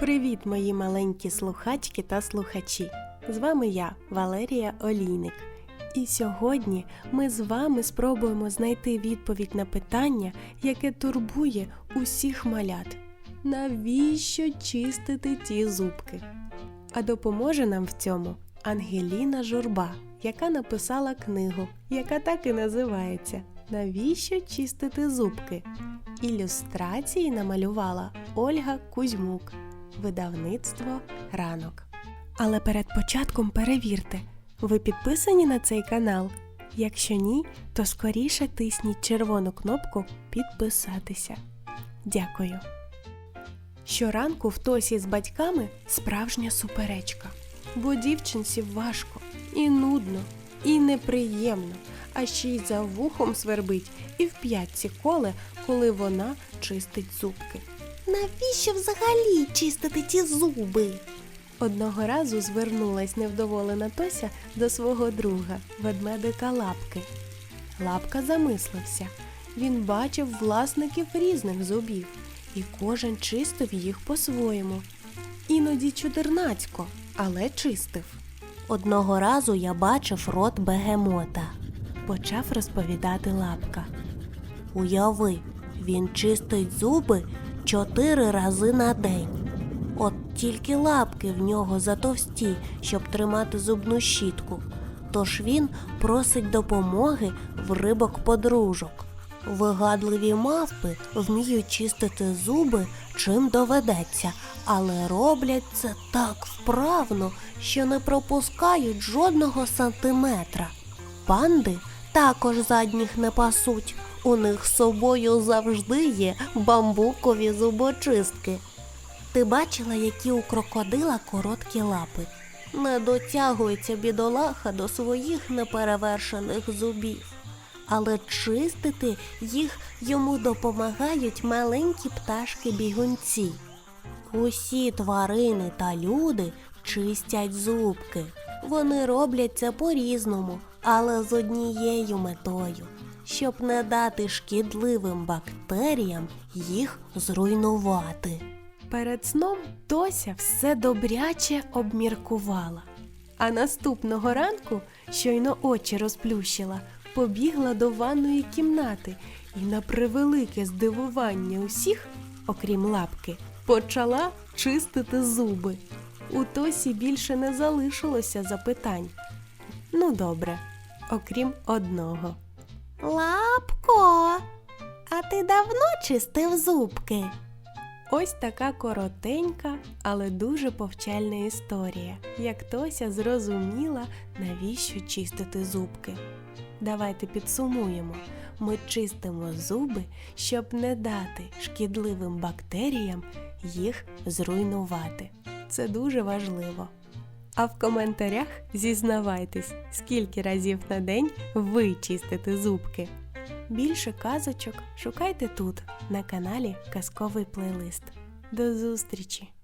Привіт, мої маленькі слухачки та слухачі! З вами я, Валерія Олійник. І сьогодні ми з вами спробуємо знайти відповідь на питання, яке турбує усіх малят. Навіщо чистити ті зубки? А допоможе нам в цьому Ангеліна Журба, яка написала книгу, яка так і називається Навіщо чистити зубки? Ілюстрації намалювала Ольга Кузьмук, видавництво ранок. Але перед початком перевірте, ви підписані на цей канал? Якщо ні, то скоріше тисніть червону кнопку Підписатися. Дякую. Щоранку в Тосі з батьками справжня суперечка, бо дівчинці важко, і нудно, і неприємно, а ще й за вухом свербить і в п'ятці коле, коли вона чистить зубки. Навіщо взагалі чистити ті зуби? Одного разу звернулась невдоволена Тося до свого друга, ведмедика Лапки. Лапка замислився. Він бачив власників різних зубів, і кожен чистив їх по-своєму. Іноді чудернацько, але чистив. Одного разу я бачив рот бегемота. Почав розповідати лапка. Уяви, він чистить зуби чотири рази на день. От тільки лапки в нього затовсті, щоб тримати зубну щітку. Тож він просить допомоги в рибок подружок. Вигадливі мавпи вміють чистити зуби чим доведеться, але роблять це так вправно, що не пропускають жодного сантиметра. Панди також задніх не пасуть. У них з собою завжди є бамбукові зубочистки. Ти бачила, які у крокодила короткі лапи? Не дотягується бідолаха до своїх неперевершених зубів. Але чистити їх йому допомагають маленькі пташки-бігунці. Усі тварини та люди чистять зубки. Вони роблять це по-різному, але з однією метою, щоб не дати шкідливим бактеріям їх зруйнувати. Перед сном Тося все добряче обміркувала. А наступного ранку, щойно очі розплющила, побігла до ванної кімнати і на превелике здивування усіх, окрім лапки, почала чистити зуби. У Тосі більше не залишилося запитань. Ну, добре, окрім одного. Лапко, а ти давно чистив зубки? Ось така коротенька, але дуже повчальна історія, як Тося зрозуміла, навіщо чистити зубки. Давайте підсумуємо: ми чистимо зуби, щоб не дати шкідливим бактеріям їх зруйнувати. Це дуже важливо. А в коментарях зізнавайтесь, скільки разів на день ви чистите зубки. Більше казочок шукайте тут, на каналі Казковий плейлист. До зустрічі!